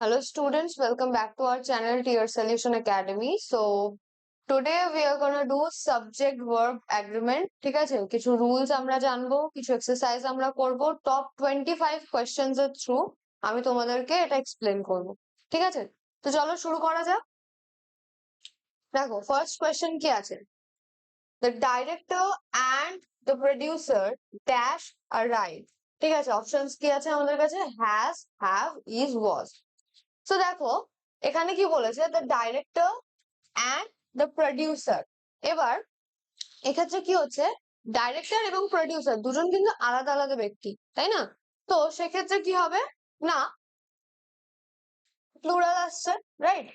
Hello students, welcome back to our channel Tier Solution Academy. So today we are gonna do subject verb agreement. ঠিক আছে? কিছু rules আমরা জানব কিছু exercise আমরা করব। টপ টোয়েন্টি ফাইভ কোয়েশ্চেন্স এর থ্রু আমি তোমাদেরকে এটা এক্সপ্লেন করব। ঠিক আছে? তো চলো শুরু করা যাক। দেখো ফার্স্ট কোয়েশ্চেন কি আছে? The director and the producer dash R right ঠিক আছে? অপশনস কি আছে আমাদের কাছে? হ্যাজ হ্যাভ ইজ ওয়াজ তো দেখো, এখানে কি বলেছে? The director and the producer এবার, এক্ষেত্রে কি হচ্ছে? ডাইরেক্টর এবং প্রডিউসার দুজন কিন্তু আলাদা আলাদা ব্যক্তি, তাই না? তো সেক্ষেত্রে কি হবে? না প্লুরাল আসছে রাইট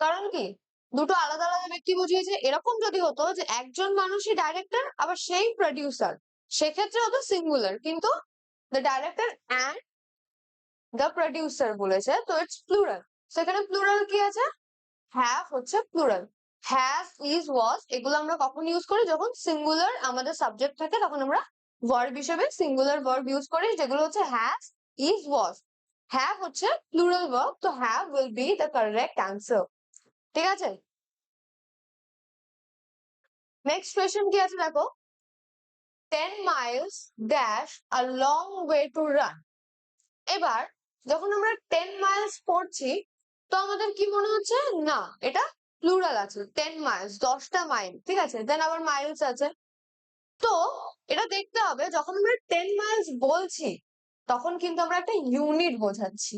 কারণ কি? দুটো আলাদা আলাদা ব্যক্তি বুঝিয়েছে। এরকম যদি হতো যে একজন মানুষই ডাইরেক্টর আবার সেই প্রডিউসার সেক্ষেত্রে হতো সিঙ্গুলার কিন্তু the director and the producer বলেছে, তো ইটস প্লুরাল সেখানে প্লুরাল কি আছে? হ্যাভ হচ্ছে প্লুরাল হ্যাভ ইজ ওয়াজ এগুলো আমরা কখন ইউজ করি? যখন সিঙ্গুলার আমাদের সাবজেক্ট থাকে, তখন আমরা ভার্ব হিসেবে সিঙ্গুলার ভার্ব ইউজ করি, যেগুলো হচ্ছে হ্যাভ ইজ ওয়াজ হ্যাভ হচ্ছে প্লুরাল ভার্ব তো have will be the correct answer ঠিক আছে? নেক্সট কোয়েশ্চেন কি আছে দেখো? Ten miles dash a long way to run এবার যখন আমরা টেন মাইলস পড়ছি, তো আমাদের কি মনে হচ্ছে? না, এটা প্লুরাল আছে। টেন মাইলস দশটা মাইল ঠিক আছে? দেন আবার মাইলস আছে। তো এটা দেখতে হবে, যখন আমরা টেন মাইলস বলছি, তখন কিন্তু আমরা একটা ইউনিট বোঝাচ্ছি।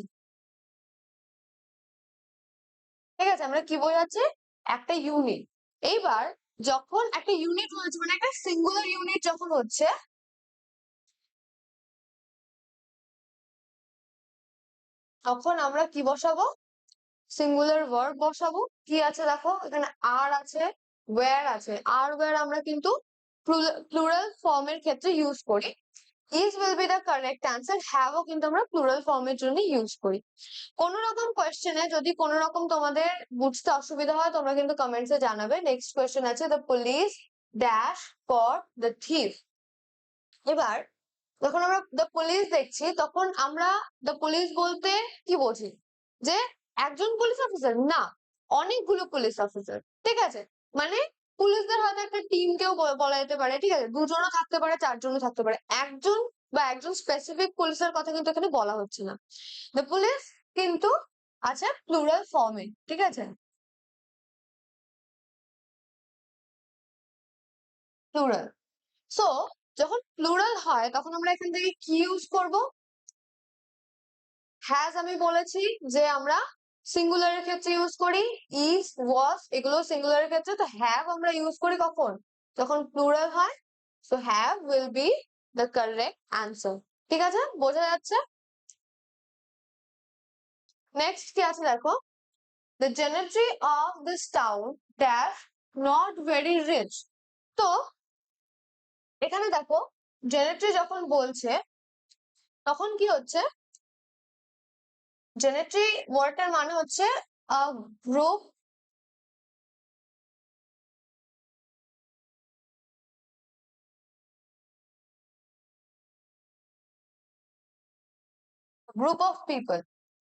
ঠিক আছে, আমরা কি বোঝাচ্ছি? একটা ইউনিট এইবার যখন একটা ইউনিট হচ্ছে মানে একটা সিঙ্গুলার ইউনিট যখন হচ্ছে, তখন আমরা কি বসাবো? সিঙ্গুলার ভার্ব বসাবো। কি আছে দেখো? এখানে আর আছে ওয়ার আছে। আর ওয়্যার আমরা কিন্তু ফর্মের ক্ষেত্রে ইউজ করি। Is will be the correct answer হ্যাভও কিন্তু আমরা প্লুরাল ফর্মের জন্য ইউজ করি। কোন রকম কোয়েশ্চেনে যদি কোন রকম তোমাদের বুঝতে অসুবিধা হয়, তোমরা কিন্তু কমেন্টসে জানাবে। নেক্সট কোয়েশ্চেন আছে the police dash for the thief এবার, যখন আমরা দ্য পুলিশ দেখছি, তখন আমরা দ্য পুলিশ বলতে কি বুঝি? যে একজন পুলিশ অফিসার না, অনেকগুলো পুলিশ অফিসার ঠিক আছে? মানে পুলিশদের হয়তো একটা টিম কেও বলা যেতে পারে, ঠিক আছে? দুজনও থাকতে পারে, চারজনও থাকতে পারে। একজন বা একজন স্পেসিফিক পুলিশের কথা কিন্তু এখানে বলা হচ্ছে না। দ্য পুলিশ কিন্তু আছে প্লুরাল ফর্মে ঠিক আছে? প্লুরাল সো যখন প্লুরাল হয়, তখন আমরা এখান থেকে কি ইউজ করব? হ্যাজ আমি বলেছি যে আমরা সিঙ্গুলারের ক্ষেত্রে ইউজ করি ইজ ওয়াজ এগুলো সিঙ্গুলারের ক্ষেত্রে। তো হ্যাভ আমরা ইউজ করি কখন? যখন প্লুরাল হয় so have will be the correct answer ঠিক আছে? বোঝা যাচ্ছে? নেক্সট কি আছে দেখো? The gentry of this town dash not very rich তো এখানে দেখো জেনেট্রি যখন বলছে, তখন কি হচ্ছে? জেনেট্রি ওয়ার্ডটার মানে হচ্ছে গ্রুপ গ্রুপ অফ পিপল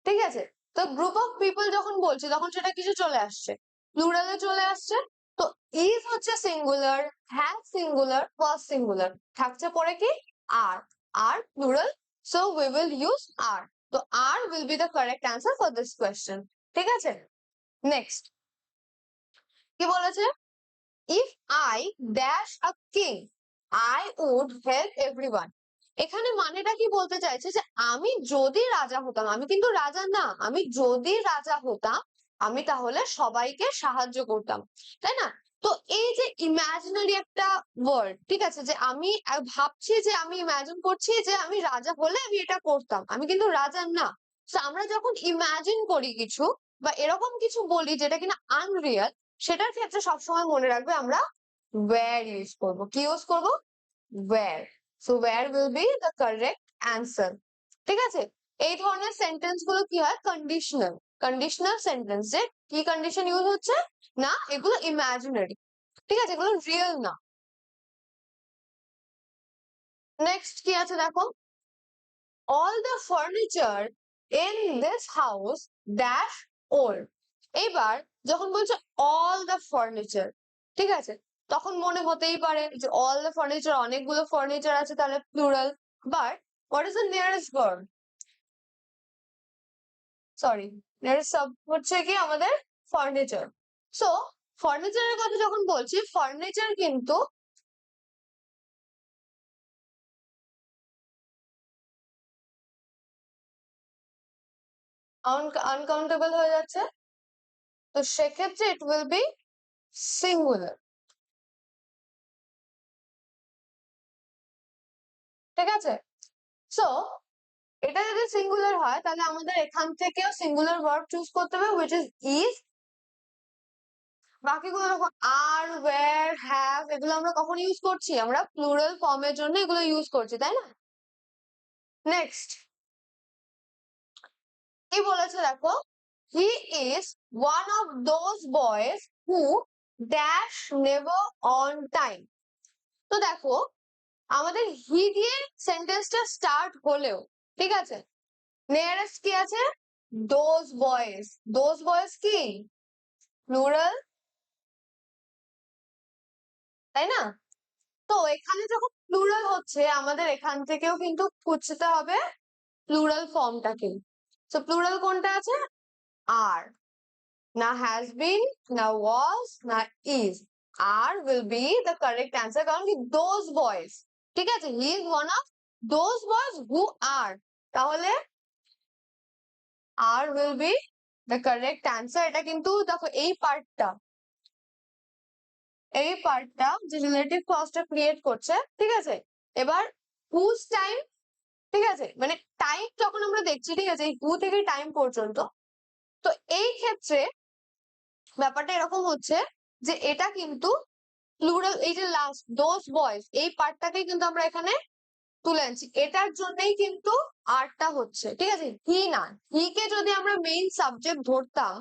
ঠিক আছে? তো গ্রুপ অফ পিপল যখন বলছে, তখন সেটা কিছু চলে আসছে? প্লুরালে চলে আসছে। তো ইজ হচ্ছে singular have singular was singular থাকছে পরে কি? আর are plural so we will use are তো are will be the correct answer for this question ঠিক আছে? নেক্সট কি বলেছে? If I dash a king I would help everyone এখানে মানেটা কি বলতে চাইছে? যে আমি যদি রাজা হতাম, আমি কিন্তু রাজা না, আমি যদি রাজা হতাম, আমি তাহলে সবাইকে সাহায্য করতাম। তাই না? তো এই যে ইমাজিনারি একটা ওয়ার্ড ঠিক আছে? যে আমি ভাবছি যে আমি ইমাজিন করছি যে আমি রাজা হলে আমি এটা করতাম। আমি কিন্তু রাজা না। আমরা যখন ইমাজিন করি কিছু বা এরকম কিছু বলি যেটা কিনা আনরিয়াল সেটার ক্ষেত্রে সবসময় মনে রাখবে আমরা ওয়্যার ইউজ করব। কি ইউজ করব? Were so were will be the correct answer ঠিক আছে? এই ধরনের সেন্টেন্সগুলো কি হয়? কন্ডিশনাল কন্ডিশনাল সেন্টেন্স সেন্টেন্সে কি কন্ডিশন ইউজ হচ্ছে না, এগুলো ইমাজিনারি ঠিক আছে? এগুলো রিয়েল না। নেক্সট কি আছে দেখো? All the furniture in this house dash old এবার যখন বলছে অল দ্য ফার্নিচার ঠিক আছে? তখন মনে হতেই পারে যে অল দ্য ফার্নিচার অনেকগুলো ফার্নিচার আছে তাহলে plural but what is the nearest word sorry sub, হচ্ছে কি আমাদের ফার্নিচার সো ফার্নিচারের কথা যখন বলছি ফার্নিচার কিন্তু আনকাউন্টেবল হয়ে যাচ্ছে। তো সেক্ষেত্রে ইট উইল বি সিঙ্গুলার ঠিক আছে? সো এটা যদি সিঙ্গুলার হয়, তাহলে আমাদের এখান থেকেও সিঙ্গুলার ভার্ব চুজ করতে হবে উইচ ইজ ইজ বাকিগুলো দেখো আর ওয়্যার হ্যাভ এগুলো আমরা কখন ইউজ করছি? আমরা প্লুরাল ফর্মের জন্য এগুলো ইউজ করছি, তাই না? নেক্সট কি বলেছে দেখো? He is one of those boys who dash never on time তো দেখো, আমাদের হি দিয়ে সেন্টেন্সটা স্টার্ট হলেও ঠিক আছে? নিয়ারেস্ট কি আছে? দোজ বয়েজ দোজ বয়েজ কি? প্লুরাল তাই না? তো এখানে যখন প্লুরাল হচ্ছে, আমাদের এখান থেকেও কিন্তু খুঁজতে হবে প্লুরাল ফর্মটাকে তো প্লুরাল কোনটা আছে? আর না হ্যাজ বিন না ওয়াজ না is are will be the correct answer কারণ কি দোজ বয়েজ ঠিক আছে? He is one of those boys who are তাহলে are will be the correct answer এটা কিন্তু দেখো এই পার্টটা এই পার্টটা যে রিলেটিভ ক্লজটা ক্রিয়েট করছে, ঠিক আছে? এবার হুজ টাইম ঠিক আছে? মানে টাইম যখন আমরা দেখছি, ঠিক আছে? হু থেকে টাইম পর্যন্ত, তো এই ক্ষেত্রে ব্যাপারটা এরকম হচ্ছে যে এটা কিন্তু প্লুরাল এই যে লাস্ট দোজ বয়েজ এই পার্টটাকে কিন্তু আমরা এখানে তুলে আনছি। এটার জন্যই কিন্তু আরটা হচ্ছে, ঠিক আছে? হি না হি কে যদি আমরা মেইন সাবজেক্ট ধরতাম,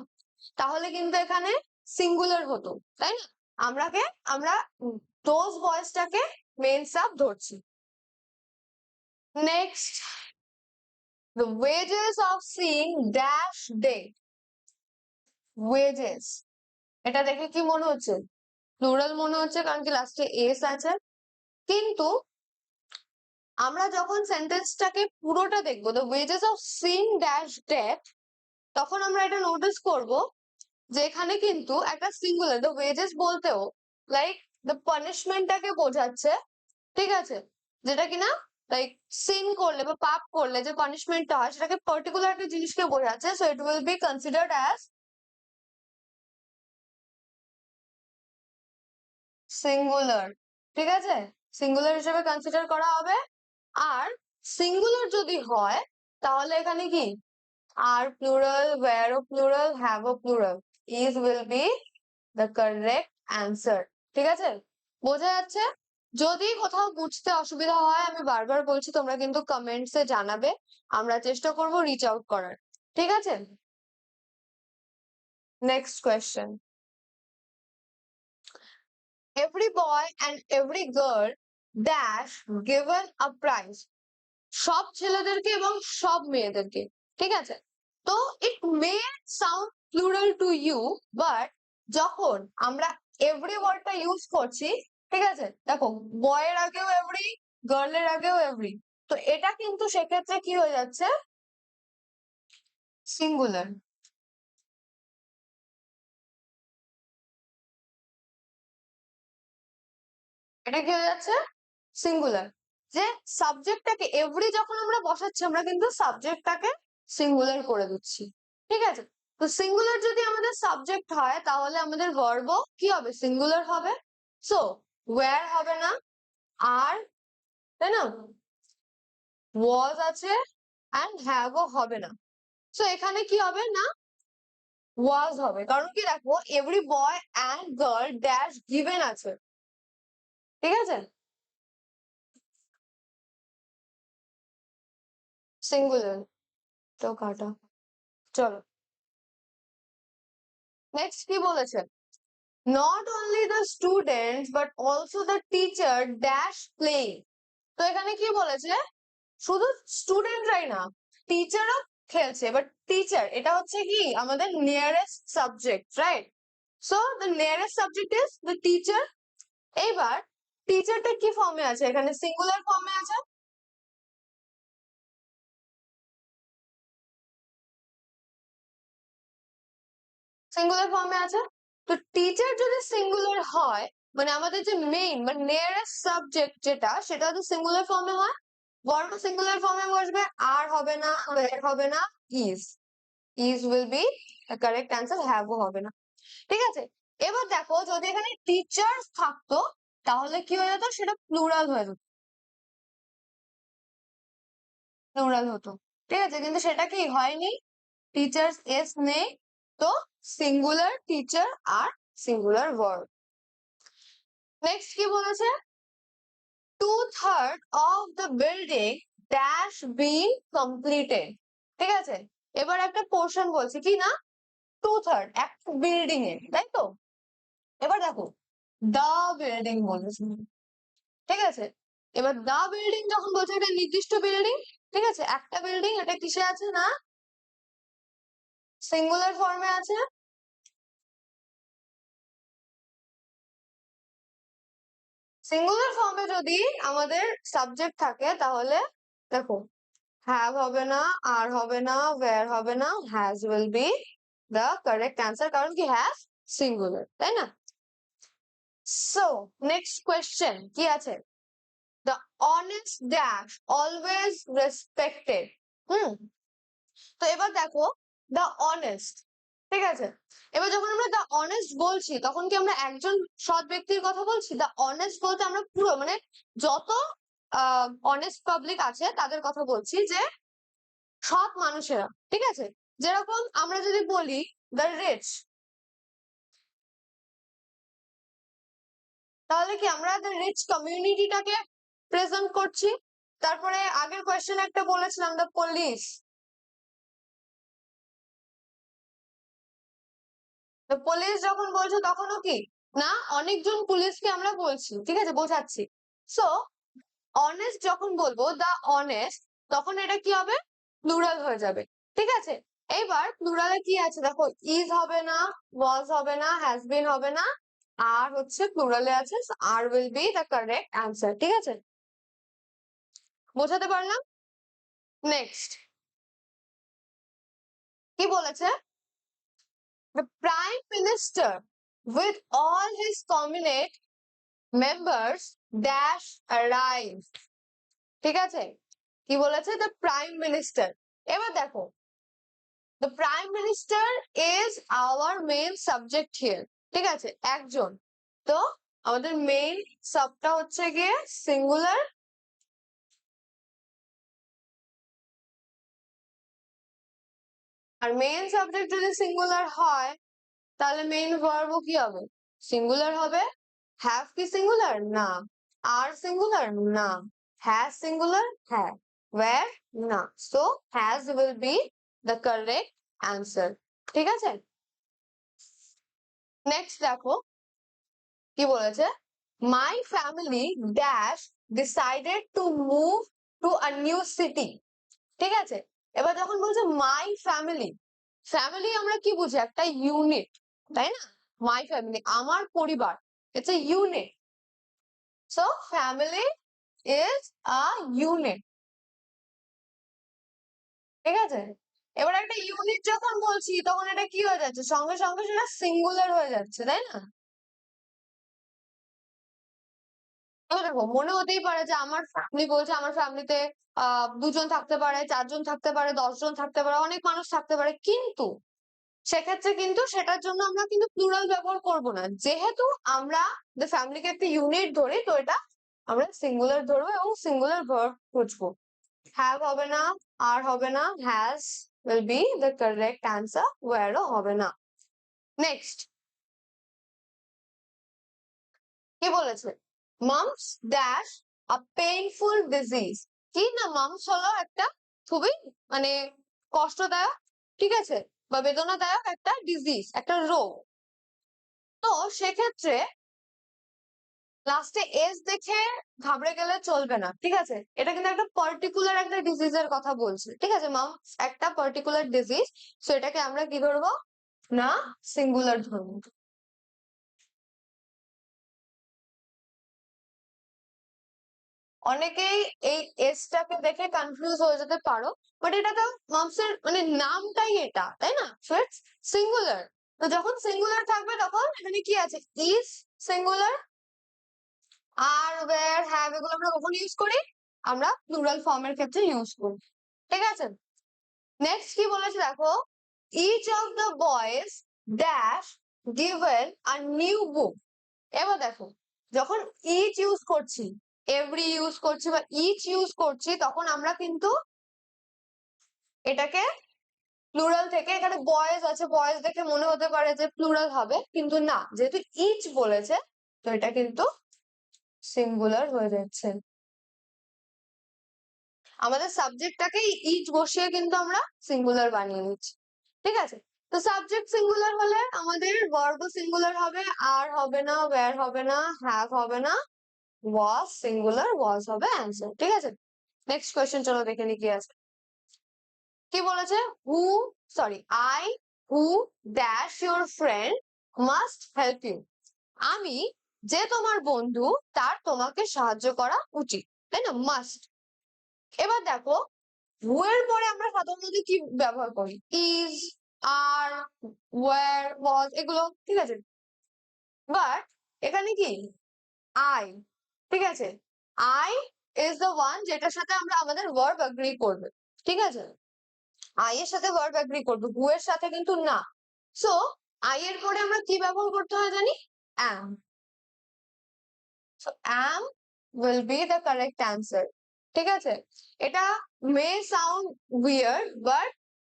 তাহলে কিন্তু এখানে সিঙ্গুলার হতো, তাই না? আমরাকে, আমরা দোজ বয়েজটাকে মেইন সাব ধরছি। Next the wages of seeing dash day wages এটা দেখে কি মনে হচ্ছে? প্লুরাল মনে হচ্ছে, কারণ কি লাস্টে এস আছে। কিন্তু আমরা যখন সেন্টেন্সটাকে পুরোটা দেখব the wages of sin dash death তখন আমরা এটা নোটিস করব যে এখানে কিন্তু একটা সিঙ্গুলার দ্য ওয়েজেস বলতেও লাইক দ্য পানিশমেন্টটাকে বোঝাচ্ছে, ঠিক আছে? যেটা কিনা লাইক সিন করলে বা পাপ করলে যে পানিশমেন্টটা হয়, সেটাকে পার্টিকুলার একটা জিনিসকে বোঝাচ্ছে so it will be considered as singular ঠিক আছে? সিঙ্গুলার হিসেবে কনসিডার করা হবে। আর সিঙ্গুলার যদি হয়, তাহলে এখানে কি? আর প্লুরাল ওয়্যার ও plural have O plural is will be the correct answer ঠিক আছে? বোঝা যাচ্ছে? যদি কোথাও বুঝতে অসুবিধা হয়, আমি বারবার বলছি, তোমরা কিন্তু কমেন্টসে জানাবে। আমরা চেষ্টা করব রিচ আউট করার। ঠিক আছে? Next question every boy and every girl dash given a prize সব ছেলেদেরকে এবং সব মেয়েদেরকে, ঠিক আছে? তো it may sound plural to you but যখন আমরা এভরি ওয়ার্ডটা ইউজ করছি, ঠিক আছে? দেখো বয়ের আগেও এভরি গার্লের আগেও এভরি তো এটা কিন্তু সেক্ষেত্রে কি হয়ে যাচ্ছে? সিঙ্গুলার এটা কি হয়ে যাচ্ছে? সিঙ্গুলার যে সাবজেক্টটাকে এভরি যখন আমরা বসাচ্ছি, আমরা কিন্তু সাবজেক্টটাকে সিঙ্গুলার করে দিচ্ছি। ঠিক আছে? তো সিঙ্গুলার যদি আমাদের সাবজেক্ট হয়, তাহলে আমাদের ভার্ব কি হবে? সিঙ্গুলার হবে। সো ওয়্যার হবে না? আর, তাই না? ওয়াজ আছে অ্যান্ড হ্যাভও হবে না। সো এখানে কি হবে না? ওয়াজ হবে। কারণ কি দেখো every boy and girl dash given আছে। ঠিক আছে? সিঙ্গুলার তো কাটা। চলো। নেক্সট কি বলেছে? Not only the students but also the teacher dash playing তো এখানে কি বলেছে? শুধু স্টুডেন্টরাই না টিচারও খেলছে বাট টিচার এটা হচ্ছে কি? আমাদের nearest subject right so the nearest subject is the teacher এইবার টিচারটা কি ফর্মে আছে? এখানে সিঙ্গুলার ফর্মে আছে সিঙ্গুলার ফর্মে আছে? তো টিচার যদি সিঙ্গুলার হয় মানে আমাদের যে মেইন মানে নিয়ারেস্ট সাবজেক্ট যেটা, সেটা যদি সিঙ্গুলার ফর্মে হয় বর্ণ সিঙ্গুলার ফর্মে বসবে, আর হবে না, where হবে না is is will be correct answer হ্যাভও হবে না। ঠিক আছে? এবার দেখো, যদি এখানে টিচার থাকতো, তাহলে কি হয়ে যেত? সেটা প্লুরাল হয়ে যেত। প্লুরাল হতো। ঠিক আছে? কিন্তু সেটা কি হয়নি? টিচার্স এস নেই তো সিঙ্গুলার টিচার আর সিঙ্গুলার ওয়ার্ড নেক্সট কি বলেছে? Two third of the building dash be completed ঠিক আছে? এবার একটা পোর্শন বলছে, কি না? টু থার্ড একটা বিল্ডিং এ তাই তো? এবার দেখো দা বিল্ডিং বলেছে। ঠিক আছে? এবার দা বিল্ডিং যখন বলছে এটা নির্দিষ্ট বিল্ডিং ঠিক আছে? একটা বিল্ডিং এটা কিসে আছে না? সিঙ্গুলার ফর্মে আছে? সিঙ্গুলার ফর্মে যদি আমাদের সাবজেক্ট থাকে, তাহলে দেখো হ্যাভ হবে না আর হবে না ওয়্যার হবে না has will be the correct answer কারণ কি হ্যাভ সিঙ্গুলার তাই না? সো নেক্সট কোয়েশ্চেন কি আছে? The honest dash always respected হুম? তো এবার দেখো দ্য অনেস্ট ঠিক আছে? এবার যখন আমরা দ্য অনেস্ট বলছি, তখন কি আমরা একজন সৎ ব্যক্তির কথা বলছি? দ্য অনেস্ট বলতে আমরা পুরো মানে যত অনেস্ট পাবলিক আছে, তাদের কথা বলছি যে সৎ মানুষেরা, ঠিক আছে? যেরকম আমরা যদি বলি দ্য রিচ তাহলে কি আমরা দ্য রিচ কমিউনিটিটাকে প্রেজেন্ট করছি? তারপরে আগের কোয়েশ্চেন একটা বলেছিলাম দ্য পুলিশ পুলিশ যখন বলছো তখনও কি, না, অনেকজন পুলিশকে আমরা বলছি, ঠিক আছে, বোঝাচ্ছি। সো অনেস্ট যখন বলব দা অনেস্ট তখন এটা কি হবে? প্লুরাল হয়ে যাবে, ঠিক আছে? এবার প্লুরালে কি আছে? দেখো ইজ হবে না ওয়াজ হবে না হ্যাজ বিন হবে না আর হচ্ছে প্লুরালে আছে are will be the correct answer ঠিক আছে? বোঝাতে পারলাম? নেক্সট কি বলেছে? The prime minister with all his cabinet members dash arrive ঠিক আছে কি বলেছে the prime minister এবার দেখো the prime minister is our main subject here ঠিক আছে একজন তো আমাদের মেইন সাবটা হচ্ছে গিয়ে সিঙ্গুলার আর মেইন সাবজেক্ট যদি সিঙ্গুলার হয়, তাহলে মেইন ভার্বও কি হবে? সিঙ্গুলার হবে? হ্যাভ কি সিঙ্গুলার না। আর সিঙ্গুলার না। হ্যাজ সিঙ্গুলার হ্যাঁ ওয়্যার না। So has will be the correct answer ঠিক আছে? নেক্সট দেখো। কি বলেছে? My family dash decided to move to a new city ঠিক আছে? এবার যখন বলছে মাই ফ্যামিলি ফ্যামিলি আমরা কি বুঝি? একটা ইউনিট তাই না? মাই ফ্যামিলি আমার পরিবার it's a unit so family is a unit ঠিক আছে? এবার একটা ইউনিট যখন বলছি, তখন এটা কি হয়ে যাচ্ছে? সঙ্গে সঙ্গে সেটা সিঙ্গুলার হয়ে যাচ্ছে, তাই না? মনে হতেই পারে যে আমার ফ্যামিলি বলছে, আমার ফ্যামিলিতে আহ দুজন থাকতে পারে, চারজন থাকতে পারে, দশজন থাকতে পারে, অনেক মানুষ থাকতে পারে। কিন্তু সেক্ষেত্রে কিন্তু সেটার জন্য আমরা কিন্তু প্লুরাল ব্যবহার করব না। যেহেতু আমরা ফ্যামিলিকে একটা ইউনিট ধরি, তো এটা আমরা সিঙ্গুলার ধরবো এবং সিঙ্গুলার ভার্ব খুঁজবো। হ্যাভ হবে না আর হবে না has will be the correct answer ওয়ারও হবে না। নেক্সট কি বলেছে? Mumps dash a painful disease কি না মামস হলো একটা খুবই মানে কষ্টদায়ক, ঠিক আছে, বা বেদনাদায়ক একটা ডিজিজ একটা রোগ। তো সেক্ষেত্রে লাস্টে এস দেখে ঘাবড়ে গেলে চলবে না, ঠিক আছে? এটা কিন্তু একটা পার্টিকুলার একটা ডিজিজের কথা বলছে, ঠিক আছে? মাম একটা পার্টিকুলার ডিজিজ সো এটাকে আমরা কি ধরবো? না সিঙ্গুলার ধরবো। অনেকেই এই এসটাকে দেখে কনফিউজ হয়ে যেতে পারো বাট এটা তো মামসের মানে নামটাই এটা, তাই না? সো ইটস সিঙ্গুলার তো যখন সিঙ্গুলার থাকবে তখন এখানে কি আছে? Is singular are were have এগুলো আমরা কখন ইউজ করি? আমরা প্লুরাল ফর্মের ক্ষেত্রে ইউজ করি। ঠিক আছে? নেক্সট কি বলেছে দেখো? Each of the boys dash given a new book এবার দেখো, যখন ইচ ইউজ করছি এভরি ইউজ করছি বা ইচ ইউজ করছি, তখন আমরা কিন্তু এটাকে প্লুরাল থেকে, এখানে বয়েজ আছে বয়েজ দেখে মনে হতে পারে যে প্লুরাল হবে, কিন্তু না, যেহেতু ইচ বলেছে, তো এটা কিন্তু সিঙ্গুলার হয়ে যাচ্ছে। আমাদের সাবজেক্টটাকে ইচ বসিয়ে কিন্তু আমরা সিঙ্গুলার বানিয়ে নিচ্ছি, ঠিক আছে? তো সাবজেক্ট সিঙ্গুলার হলে আমাদের ভার্ব সিঙ্গুলার হবে আর হবে না ওয়্যার হবে না হ্যাভ হবে না ওয়াজ সিঙ্গুলার ওয়াজ হবে অ্যান্সার ঠিক আছে? নেক্সট কোয়েশ্চেন চলো দেখে নি কি আছে। কি বলেছে? Who sorry I who dash your friend must help you আমি যে তোমার বন্ধু, তার তোমাকে সাহায্য করা উচিত, তাই না? মাস্ট এবার দেখো হু এর পরে আমরা সাধারণত কি ব্যবহার করি? ইজ আর ওয়ার ওয়াজ এগুলো, ঠিক আছে? বাট এখানে কি? আই ঠিক আছে? আই ইজ দ্য ওয়ান যেটার সাথে আমরা আমাদের ওয়ার্ব অ্যাগ্রি করবে। ঠিক আছে? আই এর সাথে ওয়ার্ব অ্যাগ্রি করবে হু এর সাথে কিন্তু না। সো আই এর পরে আমরা কি ব্যবহার করতে হয় জানি? Am so am will be the correct answer ঠিক আছে? এটা may sound weird but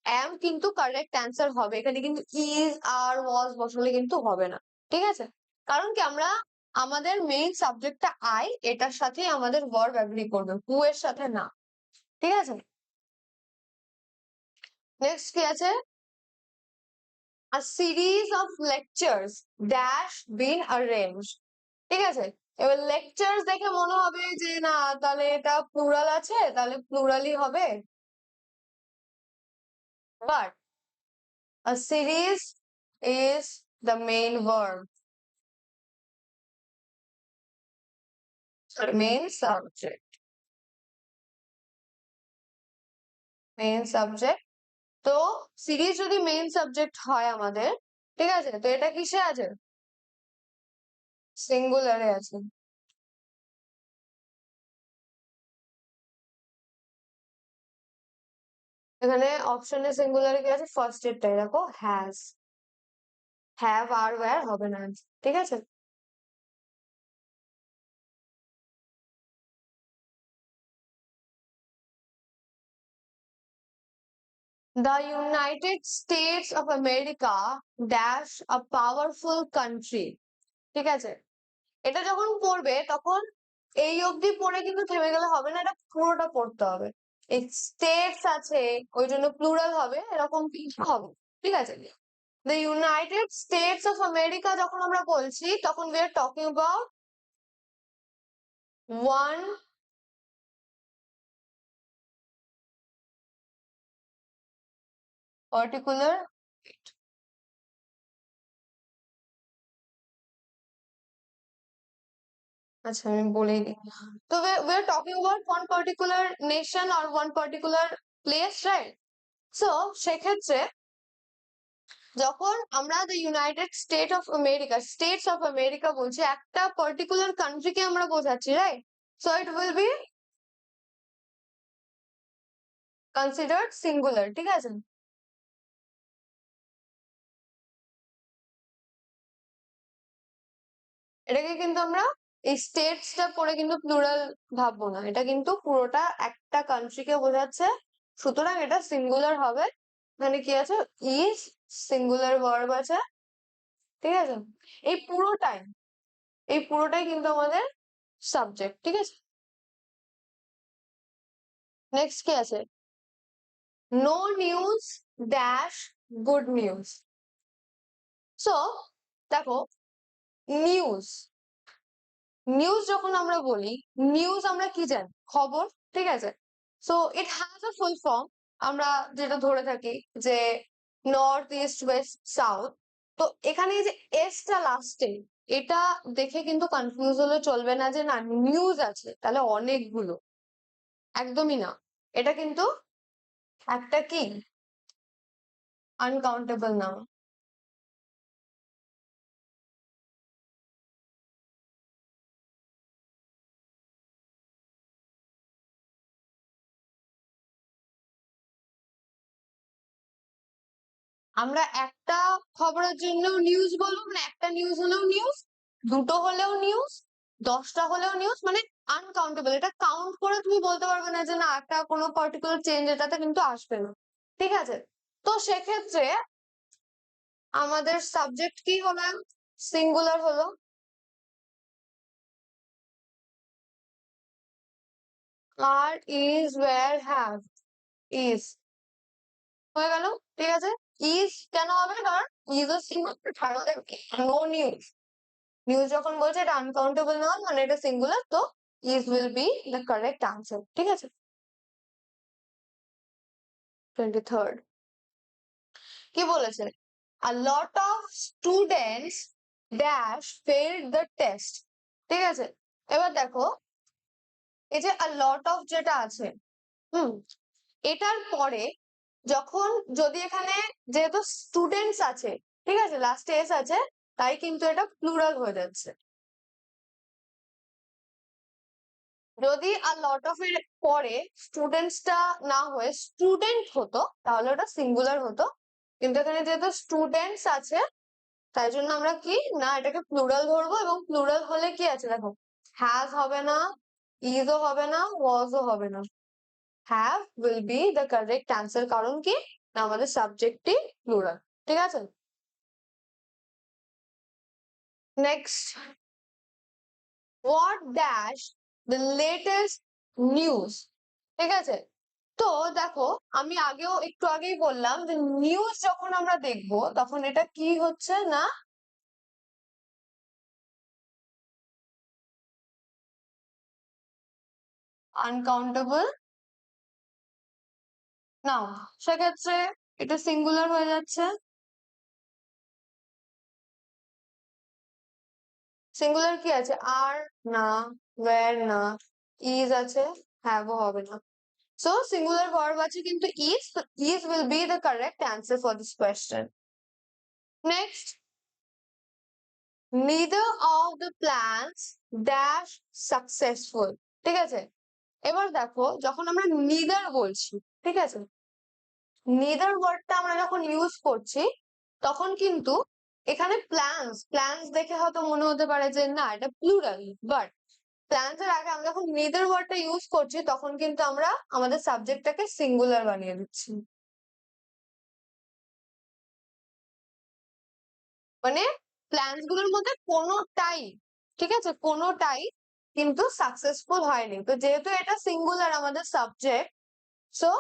am কিন্তু কারেক্ট অ্যান্সার হবে। এখানে কিন্তু ইজ আর ওয়াজ বসালে কিন্তু হবে না। ঠিক আছে? কারণ কি আমরা আমাদের মেইন সাবজেক্টটা আই এটার সাথেই আমাদের ভার্ব অ্যাগ্রি করবে হু এর সাথে না। ঠিক আছে? নেক্সট কি আছে? A series of lectures dash been arranged ঠিক আছে? এবার lectures দেখে মনে হবে যে না, তাহলে এটা প্লুরাল আছে, তাহলে প্লুরালই হবে। But, a series is the main verb main subject main subject, তো সিরিজ যদি মেইন সাবজেক্ট হয় আমাদের, ঠিক আছে? তো এটা কিসে আছে? সিঙ্গুলারে আছে। এখানে অপশনে সিঙ্গুলারে কি আছে? ফার্স্ট এরটাই। দেখো হ্যাজ হ্যাভ আর ওয়্যার হবে না। ঠিক আছে? The United States of America dash a powerful country. ঠিক আছে? এটা যখন পড়বে তখন এই অবধি পড়ে কিন্তু থেমে গেলে হবে না এটা পুরোটা পড়তে হবে। এই স্টেটস আছে ওই জন্য প্লুরাল হবে এরকম কিছু হবে। ঠিক আছে? The United States of America যখন আমরা বলছি তখন we are talking about one particular? আচ্ছা আমি বলেই দিই তো we are talking about one particular nation or one particular place, right? So, সেক্ষেত্রে যখন আমরা the United State of America States of America বলছি, একটা পার্টিকুলার কান্ট্রিকে আমরা বোঝাচ্ছি right so it will be considered singular ঠিক আছে? এটাকে কিন্তু আমরা এই স্টেটসটা পরে কিন্তু প্লুরাল ভাববো না। এটা কিন্তু পুরোটা একটা কান্ট্রিকে বোঝাচ্ছে। সুতরাং এটা সিঙ্গুলার হবে। মানে কি আছে? ইজ সিঙ্গুলার ভার্ব আছে। ঠিক আছে? এই পুরোটাই এই পুরোটাই কিন্তু আমাদের সাবজেক্ট ঠিক আছে? নেক্সট কি আছে? No news dash good news so দেখো নিউজ নিউজ যখন আমরা বলি নিউজ আমরা কি জানি? খবর, ঠিক আছে? So it has a full form আমরা যেটা ধরে থাকি যে নর্থ ইস্ট ওয়েস্ট সাউথ তো এখানে যে এসটা লাস্টে এটা দেখে কিন্তু কনফিউজ হলে চলবে না যে না নিউজ আছে, তাহলে অনেকগুলো। একদমই না। এটা কিন্তু একটা কি? আনকাউন্টেবল নাম। আমরা একটা খবরের জন্য নিউজ বলব মানে একটা নিউজ হলেও নিউজ দুটো হলেও নিউজ দশটা হলেও নিউজ মানে আনকাউন্টেবল এটা কাউন্ট করে তুমি বলতে পারবে না যে না, একটা কোনো পার্টিকুলার চেঞ্জ এটাতে কিন্তু আসবে না। ঠিক আছে? তো সেক্ষেত্রে আমাদের সাবজেক্ট কি হলো? সিঙ্গুলার হলো। Are is were have is হয়ে গেল? ঠিক আছে? ইজ কেন হবে? কারণ ইজ নো নিউজ নিউজ যখন বলছে এটা আনকাউন্টেবল নাউন মানে এটা সিঙ্গুলার তো is will be the correct answer ঠিক আছে? কি বলেছে? A lot of students dash failed the test. ঠিক আছে? এবার দেখো, এই যে a lot of যেটা আছে, হুম, এটার পরে যখন যদি এখানে যেহেতু স্টুডেন্টস আছে, ঠিক আছে? লাস্টে এস আছে, তাই কিন্তু এটা প্লুরাল হয়ে যাচ্ছে। যদি আর লট অফ এর পরে স্টুডেন্টসটা না হয়ে স্টুডেন্ট হতো, তাহলে ওটা সিঙ্গুলার হতো। কিন্তু এখানে যেহেতু স্টুডেন্টস আছে, তাই জন্য আমরা কি? না, এটাকে প্লুরাল ধরবো এবং প্লুরাল হলে কি আছে? দেখো হ্যাজ হবে না ইজও হবে না ওয়াজও হবে না। Have will be the correct answer কারণ কি? না আমাদের সাবজেক্টই প্লুরাল ঠিক আছে? Next what dash the latest news ঠিক আছে? তো দেখো, আমি আগেও একটু আগেই বললাম যে নিউজ যখন আমরা দেখব, তখন এটা কি হচ্ছে না? আনকাউন্টেবল নাও, সেক্ষেত্রে এটা সিঙ্গুলার হয়ে যাচ্ছে। সিঙ্গুলার কি আছে? আর না ওয়ার না ইজ আছে হ্যাভ হবে না। সো সিঙ্গুলার ভার্ব আছে কিন্তু is is will be the correct answer for this question next neither of the plans dash successful ঠিক আছে? এবার দেখো, যখন আমরা নিদার বলছি ঠিক আছে? Neither ওয়ার্ডটা আমরা যখন ইউজ করছি, তখন কিন্তু এখানে প্ল্যান্স প্ল্যান্স দেখে হয়তো মনে হতে পারে যে, না, এটা প্লুরাল বাট প্ল্যান্স এর আগে আমরা যখন নেদার ওয়ার্ডটা ইউজ করছি, তখন কিন্তু আমরা আমাদের সাবজেক্টটাকে সিঙ্গুলার বানিয়ে দিচ্ছি। মানে প্ল্যান্সগুলোর মধ্যে কোনোটাই, ঠিক আছে? কোনোটাই কিন্তু সাকসেসফুল হয়নি। তো যেহেতু এটা সিঙ্গুলার আমাদের subject So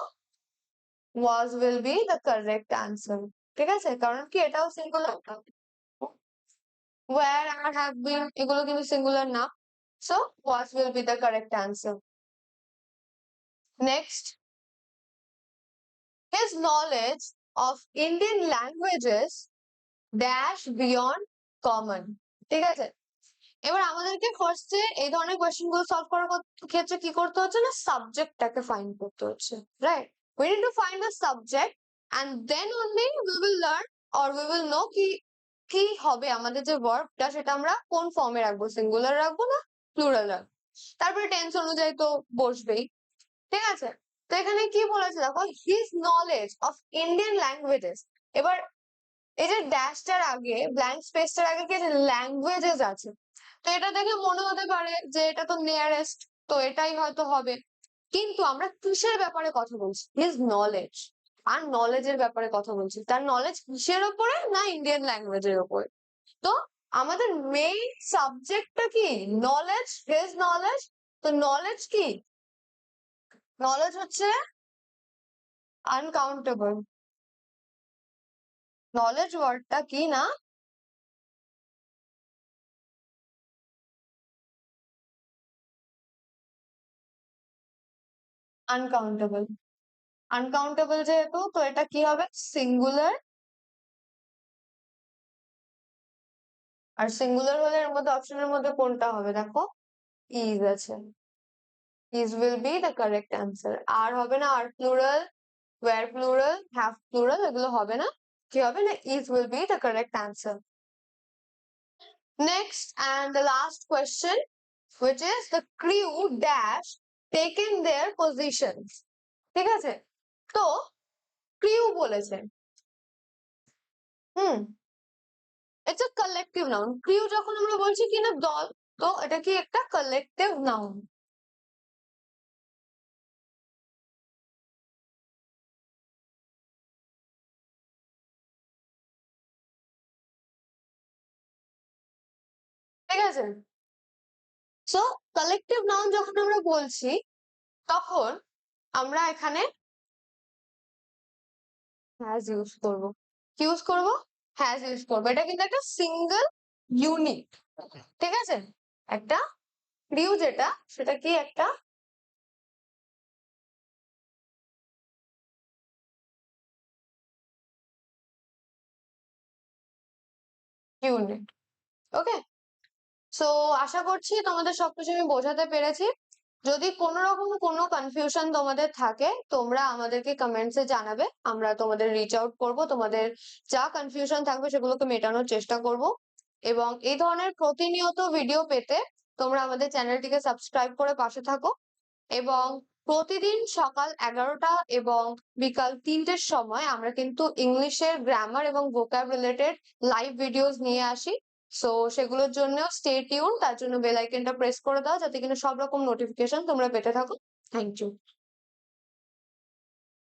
was will be the correct answer ঠিক আছে কারণ কি এটাও singular war R have been এগুলো কিন্তু সিঙ্গুলার না So what will be the correct answer? Next, his knowledge of Indian languages dash beyond common. ঠিক আছে এবার আমাদেরকে ফার্স্টে এই ধরনের কোয়েশ্চেনগুলো সলভ করার ক্ষেত্রে কি করতে হচ্ছে না? সাবজেক্টটাকে ফাইন্ড করতে হচ্ছে right we need to find the subject and then only we will learn or we will know কি কি হবে আমাদের যে ওয়ার্কটা সেটা আমরা কোন ফর্মে রাখব? সিঙ্গুলার রাখব না? প্লুরাল রাখব? তারপরে টেন্স অনুযায়ী তো বসবেই, ঠিক আছে? তো এখানে কি বলেছে দেখো? His knowledge of Indian languages এবার এই যে ড্যাশটার আগে ব্ল্যাঙ্ক স্পেসটার আগে কি ল্যাঙ্গুয়েজেস আছে। তো এটা দেখে মনে হতে পারে যে এটা তো নিয়ারেস্ট তো এটাই হয়তো হবে। কিন্তু আমরা কিসের ব্যাপারে কথা বলছি? হিজ নলেজ আর নলেজের ব্যাপারে কথা বলছি। তার নলেজ কিসের ওপরে না ইন্ডিয়ান ল্যাঙ্গুয়েজের ওপরে? তো আমাদের মেইন সাবজেক্টটা কি? নলেজ হিজ নলেজ তো নলেজ কি? নলেজ হচ্ছে আনকাউন্টেবল নলেজ ওয়ার্ডটা কি না? আনকাউন্টেবল আনকাউন্টেবল যেহেতু, তো এটা কি হবে? সিঙ্গুলার আর সিঙ্গুলার হলে এর মধ্যে অপশনের মধ্যে কোনটা হবে দেখো? ইজ আছে। Is will be the correct answer are হবে না are plural were plural have plural এগুলো হবে না। কি হবে না? Is will be the correct answer next and the last question which is the crew dash taken their positions. ঠিক আছে? তো ক্রিউ বলেছে। Hmm. A collective noun crew যখন আমরা বলছি কি না, দল, তো এটা কি একটা কালেকটিভ নাউন ঠিক আছে? সো কালেকটিভ নাউন যখন আমরা বলছি, তখন আমরা এখানে হ্যাজ ইউজ করব। ইউজ করব? হ্যাজ ইউজ করব। এটা কিন্তু একটা সিঙ্গেল ইউনিট ঠিক আছে? একটা ক্রিউ যেটা, সেটা কি একটা ইউনিট ওকে সো আশা করছি তোমাদের সবকিছু আমি বোঝাতে পেরেছি। যদি কোনো রকম কোনো কনফিউশন তোমাদের থাকে, তোমরা আমাদেরকে কমেন্টস জানাবে। আমরা তোমাদের রিচ আউট করব। তোমাদের যা কনফিউশন থাকবে সেগুলোকে মেটানোর চেষ্টা করব। এবং এই ধরনের প্রতিনিয়ত ভিডিও পেতে তোমরা আমাদের চ্যানেলটিকে সাবস্ক্রাইব করে পাশে থাকো। এবং প্রতিদিন সকাল এগারোটা এবং বিকাল তিনটের সময় আমরা কিন্তু ইংলিশের গ্রামার এবং ভোকাব রিলেটেড লাইভ ভিডিওস নিয়ে আসি। সো সেগুলোর জন্য স্টে টিউন তার জন্য বেল আইকনটা প্রেস করে দাও, যাতে কিনা সব রকম নোটিফিকেশন তোমরা পেতে থাকো। Thank you